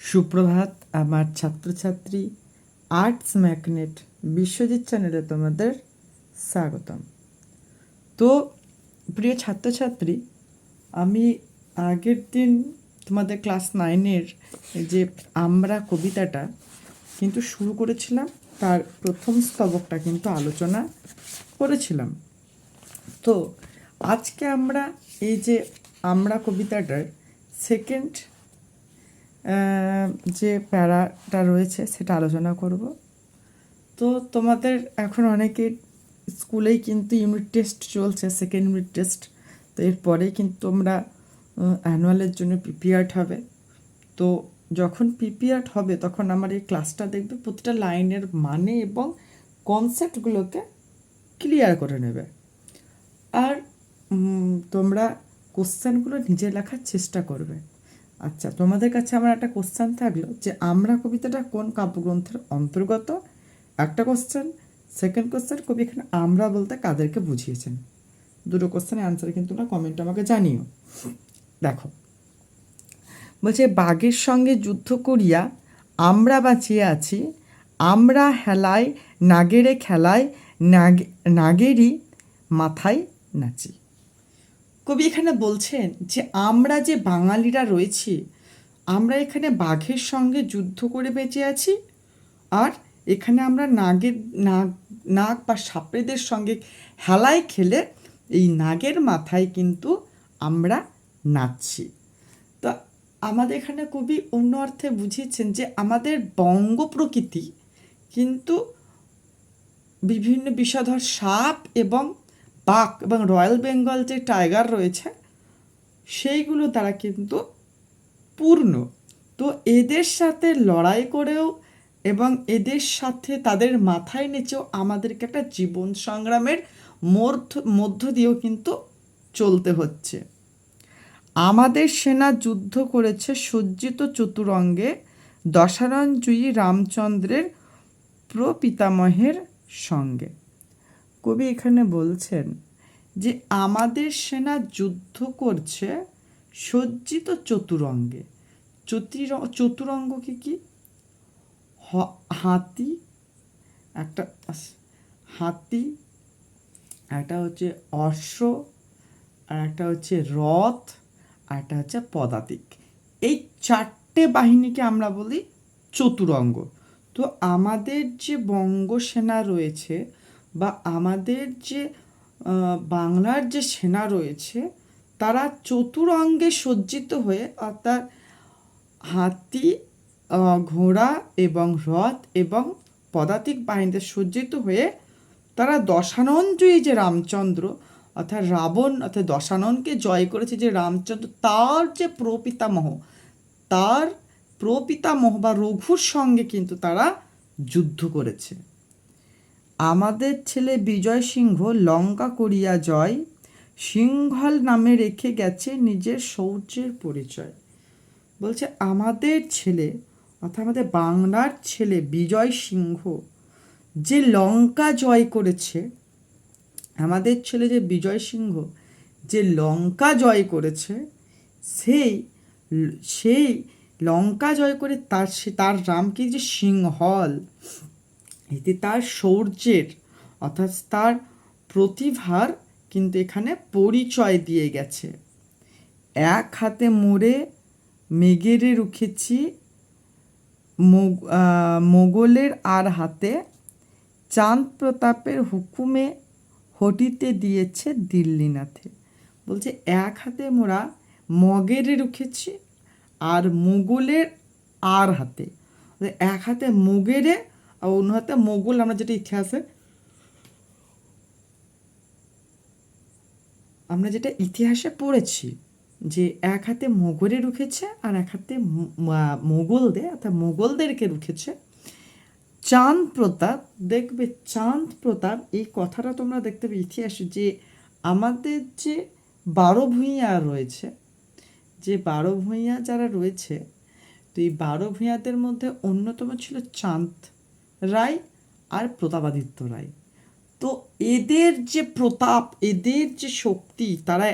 সুপ্রভাত, আমার ছাত্রছাত্রী আর্টস ম্যাগনেট বিশ্বজিৎ চ্যানেলে তোমাদের স্বাগতম। তো, প্রিয় ছাত্রছাত্রী, আমি আগের দিন তোমাদের ক্লাস নাইনের যে আমরা কবিতাটা কিন্তু শুরু করেছিলাম, তার প্রথম স্তবকটা কিন্তু আলোচনা করেছিলাম। তো, আজকে আমরা এই যে আমরা কবিতাটার সেকেন্ড যে প্যারাটা রয়েছে সেটা আলোচনা করব। তো তোমাদের এখন অনেকে স্কুলেই কিন্তু ইউনিট টেস্ট চলছে সেকেন্ড ইউনিট টেস্ট তো এরপরে কিন্তু তোমরা অ্যানুয়ালের জন্য প্রিপেয়ার্ড হবে। তো যখন প্রিপেয়ার্ড হবে তখন আমার এই ক্লাসটা দেখবে প্রতিটা লাইনের মানে এবং কনসেপ্টগুলোকে ক্লিয়ার করে নেবে। আর তোমরা কোশ্চেনগুলো নিজে লেখার চেষ্টা করবে। আচ্ছা তোমাদের কাছে আমার একটা কোশ্চেন থাকল যে আমরা কবিতাটা কোন কাব্যগ্রন্থের অন্তর্গত? একটা কোশ্চেন সেকেন্ড কোশ্চেন কবি এখানে আমরা বলতে কাদেরকে বুঝিয়েছেন? দুটো কোশ্চেনের অ্যান্সার কিন্তু না কমেন্ট আমাকে জানিও। দেখো, বলছে, বাঘের সঙ্গে যুদ্ধ করিয়া আমরা বাঁচিয়ে আছি, আমরা হেলায়, নাগেরে খেলায়, নাগ, নাগেরই মাথায় নাচি। কবি এখানে বলছেন যে, আমরা যে বাঙালিরা রয়েছি, আমরা এখানে বাঘের সঙ্গে যুদ্ধ করে বেঁচে আছি, আর এখানে আমরা নাগের, নাগ নাগ বা সাপড়েদের সঙ্গে হেলায় খেলে এই নাগের মাথায় কিন্তু আমরা নাচছি। তো আমাদের এখানে কবি অন্য অর্থে বুঝিয়েছেন যে, আমাদের বঙ্গ প্রকৃতি কিন্তু বিভিন্ন বিষধর সাপ এবং বাঘ এবং রয়্যাল বেঙ্গল যে টাইগার রয়েছে, সেইগুলো তারা কিন্তু পূর্ণ। তো এদের সাথে লড়াই করেও এবং এদের সাথে তাদের মাথায় নিচেও আমাদেরকে একটা জীবন সংগ্রামের মধ্য মধ্য দিয়েও কিন্তু চলতে হচ্ছে। আমাদের সেনা যুদ্ধ করেছে সজ্জিত চতুরঙ্গে দশারঞ্জয়ী রামচন্দ্রের প্রপিতামহের সঙ্গে। কবি এখানে বলছেন যে আমাদের সেনা যুদ্ধ করছে সজ্জিত চতুরঙ্গে। চতুর চতুরঙ্গ কি? হাতি? একটা হাতি, একটা হচ্ছে অশ্ব, আর একটা হচ্ছে রথ, আর একটা হচ্ছে পদাতিক। এই চারটে বাহিনীকে আমরা বলি চতুরঙ্গ। তো আমাদের যে বঙ্গসেনা রয়েছে বা আমাদের যে বাংলার যে সেনা রয়েছে, তারা চতুরঙ্গে সজ্জিত হয়ে অর্থাৎ হাতি ঘোড়া এবং রথ এবং পদাতিক বাহিনীতে সজ্জিত হয়ে তারা দশাননজয়ী যে রামচন্দ্র, অর্থাৎ রাবণ, অর্থাৎ দশাননকে জয় করেছে যে রামচন্দ্র, তার যে প্রপিতামহ, তার প্রপিতামহ বা রঘুর সঙ্গে কিন্তু তারা যুদ্ধ করেছে। আমাদের ছেলে বিজয় সিংহ লঙ্কা করিয়া জয়, সিংহল নামে রেখে গেছে নিজের শৌর্যের পরিচয়। বলছে, আমাদের ছেলে, অর্থাৎ আমাদের বাংলার ছেলে বিজয় সিংহ যে লঙ্কা জয় করেছে, আমাদের ছেলে যে বিজয় সিংহ যে লঙ্কা জয় করেছে, সেই সেই লঙ্কা জয় করে তার, সে, তার রামকে যে সিংহল? এতে তার শৌর্যের, অর্থাৎ তার প্রতিভার কিন্তু এখানে পরিচয় দিয়ে গেছে। এক হাতে মোড়ে মেঘেরে রুখেছি, মোগ- মোগলের আর হাতে চাঁদ প্রতাপের হুকুমে হটিতে দিয়েছে দিল্লিনাথে বলছে, এক হাতে মোরা মগেরে রুখেছি আর মোগলের আর হাতে। এক হাতে মোগেরে আর অন্য হাতে মোগল, আমরা যেটা ইতিহাসে আমরা যেটা ইতিহাসে পড়েছি যে এক হাতে মোগরে রুখেছে আর এক হাতে মোগলদের, অর্থাৎ মোগলদেরকে রুখেছে। চাঁদ প্রতাপ, দেখবে চাঁদ প্রতাপ, এই কথাটা তোমরা দেখতে পাবে ইতিহাসে যে আমাদের যে বারো ভূঁইয়া রয়েছে, যে বারো ভূঁইয়া যারা রয়েছে, তো এই বারো ভূঁইয়াদের মধ্যে অন্যতম ছিল চাঁদ। রায় আর প্রতাপাদিত্য রায়। তো এদের যে প্রতাপ, এদের যে শক্তি, তারা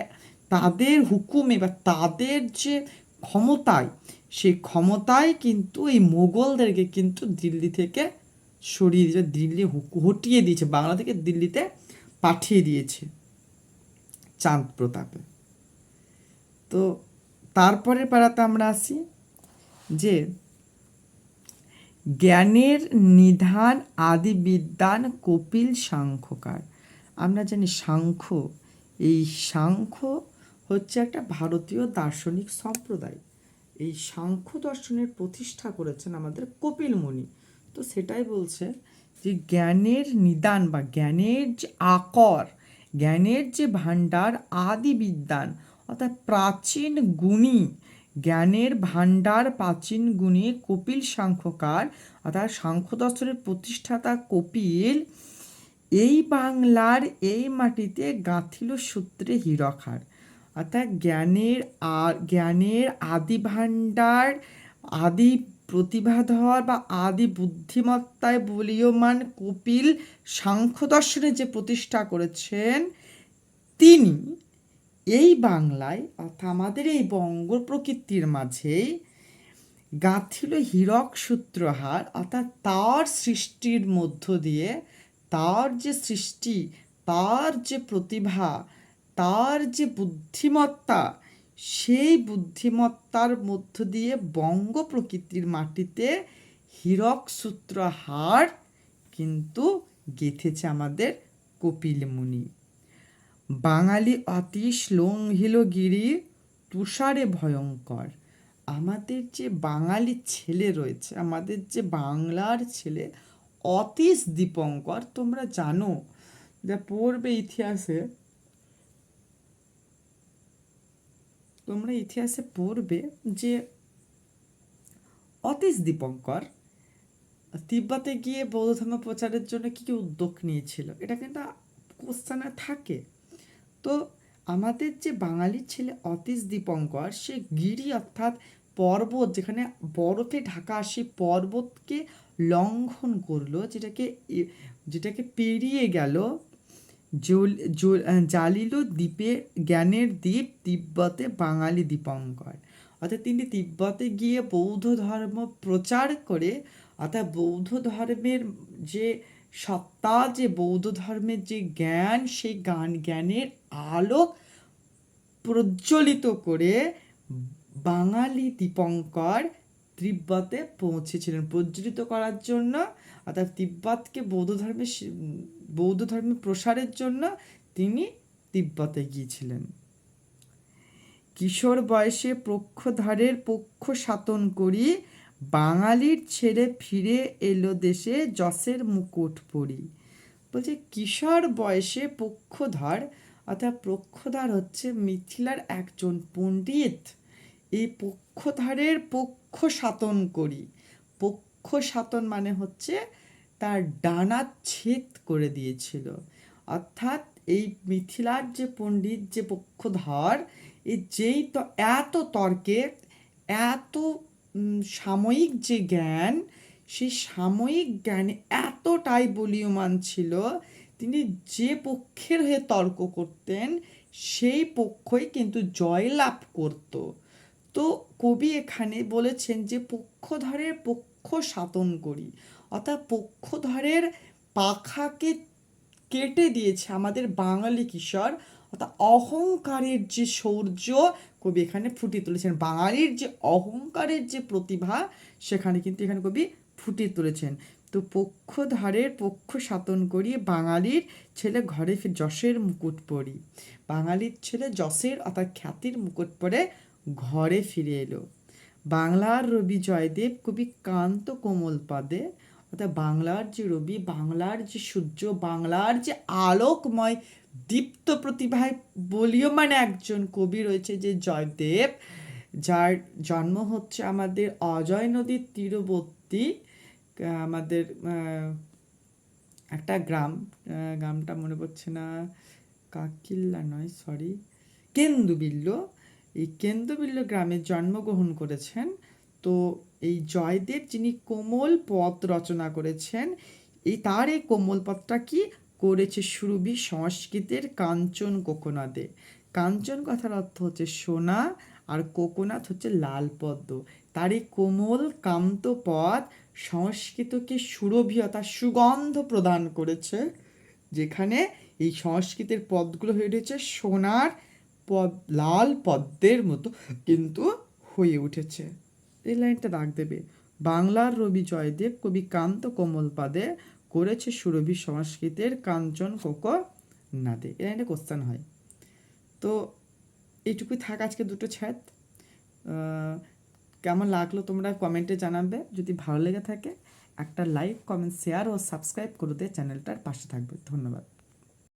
তাদের হুকুমে বা তাদের যে ক্ষমতায়, সেই ক্ষমতায় কিন্তু এই মোগলদেরকে কিন্তু দিল্লি থেকে সরিয়ে দিয়েছে, দিল্লি হটিয়ে দিয়েছে, বাংলা থেকে দিল্লিতে পাঠিয়ে দিয়েছে চাঁদ প্রতাপে। তো তারপরের পাড়াতে আমরা আসি যে জ্ঞানের নিধান আদি বিদ্যান কপিল সাংখ্যকার। আমরা জানি সাংখ্য, এই সাংখ্য হচ্ছে একটা ভারতীয় দার্শনিক সম্প্রদায়। এই সাংখ্য দর্শনের প্রতিষ্ঠা করেছেন আমাদের কপিল মুনি। তো সেটাই বলছে যে জ্ঞানের নিদান বা জ্ঞানের যে আকর, জ্ঞানের যে ভাণ্ডার আদি বিদ্যান অর্থাৎ প্রাচীন গুণী জ্ঞানের ভাণ্ডার প্রাচীন গুণে কপিল সাংখ্যকার, অর্থাৎ সাংখ্য দর্শনের প্রতিষ্ঠাতা কপিল, এই বাংলার এই মাটিতে গাঁথিল সূত্রে হীরখার। অর্থাৎ জ্ঞানের জ্ঞানের আদি ভাণ্ডার, আদি প্রতিভাধর বা আদি বুদ্ধিমত্তায় বলীয়মান কপিল সাংখ্য দর্শনের যে প্রতিষ্ঠা করেছেন, তিনি এই বাংলায়, অর্থাৎ আমাদের এই বঙ্গ প্রকৃতির মাঝেই, গাঁথিল হীরক সূত্রহার, অর্থাৎ তার সৃষ্টির মধ্য দিয়ে, তার যে সৃষ্টি, তার যে প্রতিভা, তার যে বুদ্ধিমত্তা, সেই বুদ্ধিমত্তার মধ্য দিয়ে বঙ্গ প্রকৃতির মাটিতে হীরক সূত্রহার কিন্তু গেঁথেছে আমাদের কপিল মুনি বাঙালি অতি শ্লোংহিল গিরি তুষারে ভয়ঙ্কর। আমাদের যে বাঙালি ছেলে রয়েছে, আমাদের যে বাংলার ছেলে অতীশ দীপঙ্কর, তোমরা জানো যা পড়বে ইতিহাসে, তোমরা ইতিহাসে পড়বে যে অতীশ দীপঙ্কর তিব্বতে গিয়ে বৌদ্ধ ধর্ম প্রচারের জন্য কী কী উদ্যোগ নিয়েছিল, এটা কিন্তু কোশ্চানে থাকে। তো আমাদের যে বাঙালির ছেলে অতীশ দীপঙ্কর, সে গিরি অর্থাৎ পর্বত যেখানে বরফে ঢাকা সেই পর্বতকে লঙ্ঘন করল, যেটাকে যেটাকে পেরিয়ে গেল জালিল দ্বীপে, জ্ঞানের দ্বীপ তিব্বতে বাঙালি দীপঙ্কর। অর্থাৎ তিনি তিব্বতে গিয়ে বৌদ্ধ ধর্ম প্রচার করে, অর্থাৎ বৌদ্ধ ধর্মের যে সত্তা, যে বৌদ্ধ ধর্মের যে জ্ঞান, সেই গান, জ্ঞানের আলোক প্রজ্বলিত করে বাঙালি দীপঙ্কর তিব্বতে পৌঁছেছিলেন। প্রজ্বলিত করার জন্য অর্থাৎ তিব্বতকে বৌদ্ধ ধর্মের বৌদ্ধ ধর্মের প্রসারের জন্য তিনি তিব্বতে গিয়েছিলেন। কিশোর বয়সে পক্ষধারের পক্ষ সাতন করি বাঙালির ছেড়ে ফিরে এলো দেশে যশের মুকুট পরি। বলছে কিশোর বয়সে পক্ষধর অর্থাৎ পক্ষধর হচ্ছে মিথিলার একজন পণ্ডিত। এই পক্ষধারের পক্ষ সাতন করি। পক্ষ সাতন মানে হচ্ছে তার ডানা ছেদ করে দিয়েছিল। অর্থাৎ এই মিথিলার যে পণ্ডিত, যে পক্ষধর এই যেই তো, এত তর্কে, এত সাময়িক যে জ্ঞান, সেই সাময়িক জ্ঞানে এতটাই বলীয়মান ছিল তিনি যে পক্ষের হয়ে তর্ক করতেন, সেই পক্ষই কিন্তু জয়লাভ করত। তো কবি এখানে বলেছেন যে, পক্ষধরের পক্ষ সাতন করি। অর্থাৎ পক্ষধরের পাখাকে কেটে দিয়েছে আমাদের বাঙালি কিশোর। অর্থাৎ অহংকারের যে শৌর্য, কবি এখানে ফুটিয়ে তুলেছেন। বাঙালির যে অহংকারের যে প্রতিভা, সেখানে কিন্তু এখানে কবি ফুটিয়ে তুলেছেন। তো পক্ষধারের পক্ষ সাতন করি। বাঙালির ছেলে ঘরে যশের মুকুট পরি। বাঙালির ছেলে যশের অর্থাৎ খ্যাতির মুকুট পরে ঘরে ফিরে এলো। বাংলার রবি জয়দেব কবি কান্ত কোমল পদে। অর্থাৎ বাংলার যে রবি, বাংলার যে সূর্য, বাংলার যে আলোকময় দীপ্ত প্রতিভায় বলীয়মান একজন কবি রয়েছে যে জয়দেব, যার জন্ম হচ্ছে আমাদের অজয় নদীর তীরবর্তী আমাদের একটা গ্রাম গ্রামটা মনে পড়ছে না, কাকিল্লা নয় সরি কেন্দুবিল্ল। এই কেন্দুবিল্ল গ্রামে জন্মগ্রহণ করেছেন। তো এই জয়দেব যিনি কোমল পথ রচনা করেছেন, এই তার এই কোমল পথটা কি? করেছে সুরভি সংস্কৃতের কাঞ্চন কোকোনাদে। কাঞ্চন কথার অর্থ হচ্ছে সোনা, আর কোকোনাথ হচ্ছে লাল পদ্ম। তার এই কোমল কান্ত পদ সংস্কৃতকে সুরভিয়তা সুগন্ধ প্রদান করেছে, যেখানে এই সংস্কৃতের পদগুলো হয়ে উঠেছে সোনার পদ, লাল পদ্মের মতো কিন্তু হয়ে উঠেছে। এই লাইনটা দাগ দেবে। বাংলার রবি জয়দেব, কবি কান্ত কোমল পাদে করেছে সুরভি সংস্কৃতের কাঞ্চন কোকো নাদে। এই লাইনটা কোশ্চেন হয়। তো এইটুকুই থাক আজকে দুটো ছ্যাদ। কেমন লাগল তোমরা কমেন্টে জানাবে। যদি ভালো লেগে থাকে, একটা লাইক কমেন্ট শেয়ার ও সাবস্ক্রাইব করে দিয়ে চ্যানেলটার পাশে থাকবে। ধন্যবাদ।